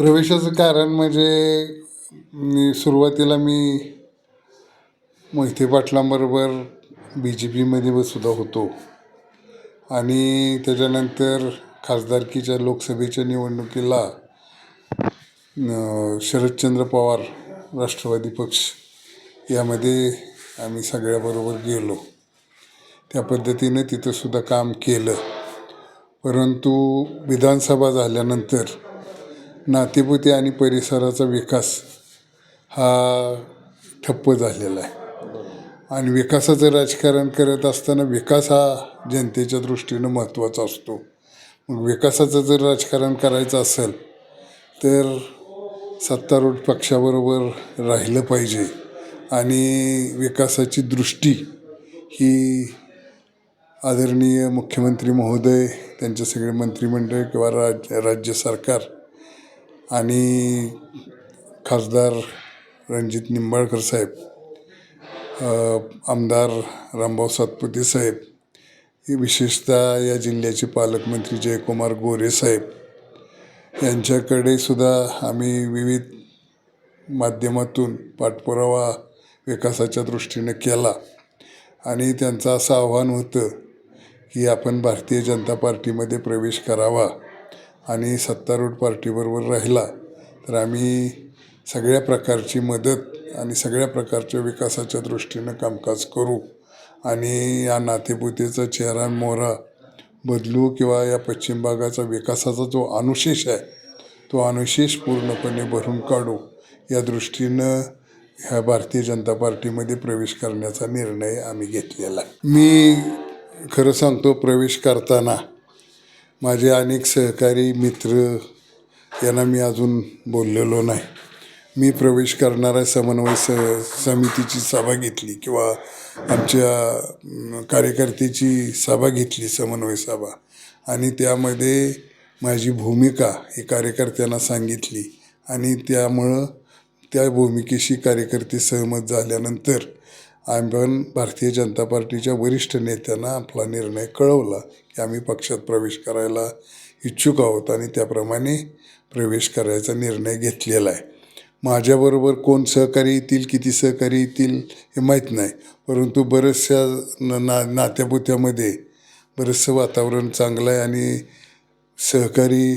प्रवेशाचं कारण म्हणजे मी सुरुवातीला मी मोहिते पाटलांबरोबर बी जे पीमध्ये सुद्धा होतो. आणि त्याच्यानंतर खासदारकीच्या लोकसभेच्या निवडणुकीला शरदचंद्र पवार राष्ट्रवादी पक्ष यामध्ये आम्ही सगळ्याबरोबर गेलो. त्या पद्धतीने तिथंसुद्धा काम केलं. परंतु विधानसभा झाल्यानंतर नातेपुते आणि परिसराचा विकास हा ठप्प झालेला आहे. आणि विकासाचं राजकारण करत असताना विकास हा जनतेच्या दृष्टीनं महत्त्वाचा असतो. मग विकासाचं जर राजकारण करायचं असेल तर सत्तारूढ पक्षाबरोबर राहिलं पाहिजे. आणि विकासाची दृष्टी ही आदरणीय मुख्यमंत्री महोदय त्यांचे सगळे मंत्रिमंडळ किंवा राज राज्य सरकार आणि खासदार रणजित निंबाळकर साहेब आमदार रामभाऊ सातपुते साहेब हे विशेषतः या जिल्ह्याचे पालकमंत्री जयकुमार गोरे साहेब यांच्याकडे सुद्धा आम्ही विविध माध्यमातून पाठपुरावा विकासाच्या दृष्टीने केला. आणि त्यांचं असं आव्हान होतं की आपण भारतीय जनता पार्टीमध्ये प्रवेश करावा. आणि सत्तारूढ पार्टीबरोबर राहिला तर आम्ही सगळ्या प्रकारची मदत आणि सगळ्या प्रकारच्या विकासाच्या दृष्टीनं कामकाज करू आणि या नातेपुतेचा चेहरा मोहरा बदलू किंवा या पश्चिम भागाचा विकासाचा जो अनुशेष आहे तो अनुशेष पूर्णपणे भरून काढू या दृष्टीनं ह्या भारतीय जनता पार्टीमध्ये प्रवेश करण्याचा निर्णय आम्ही घेतलेला आहे. मी खरं सांगतो प्रवेश करताना माझे अनेक सहकारी मित्र यांना मी अजून बोललेलो नाही. मी प्रवेश करणाऱ्या समन्वय स समितीची सभा घेतली किंवा आमच्या कार्यकर्त्याची सभा घेतली समन्वय सभा. आणि त्यामध्ये माझी भूमिका ही कार्यकर्त्यांना सांगितली. आणि त्यामुळं त्या भूमिकेशी कार्यकर्ते सहमत झाल्यानंतर आपण भारतीय जनता पार्टीच्या वरिष्ठ नेत्यांना आपला निर्णय कळवला की आम्ही पक्षात प्रवेश करायला इच्छुक आहोत आणि त्याप्रमाणे प्रवेश करायचा निर्णय घेतलेला आहे. माझ्याबरोबर कोण सहकारी येतील किती सहकारी येतील हे माहीत नाही परंतु बऱ्याचशा न ना नात्यापुत्यामध्ये बरंचसं वातावरण चांगलं आहे आणि सहकारी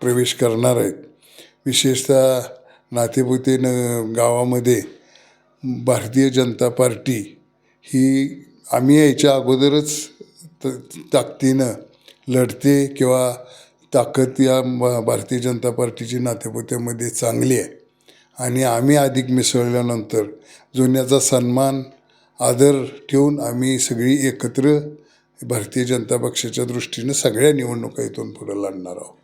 प्रवेश करणार आहेत. विशेषतः नातेपुते न गावामध्ये भारतीय जनता पार्टी ही आम्ही यायच्या अगोदरच त ताकदीनं लढते किंवा ताकद या भारतीय जनता पार्टीची नातेपुत्यामध्ये चांगली आहे. आणि आम्ही अधिक मिसळल्यानंतर जुन्याचा सन्मान आदर ठेवून आम्ही सगळी एकत्र भारतीय जनता पक्षाच्या दृष्टीनं सगळ्या निवडणुका इथून पुढे लढणार आहोत.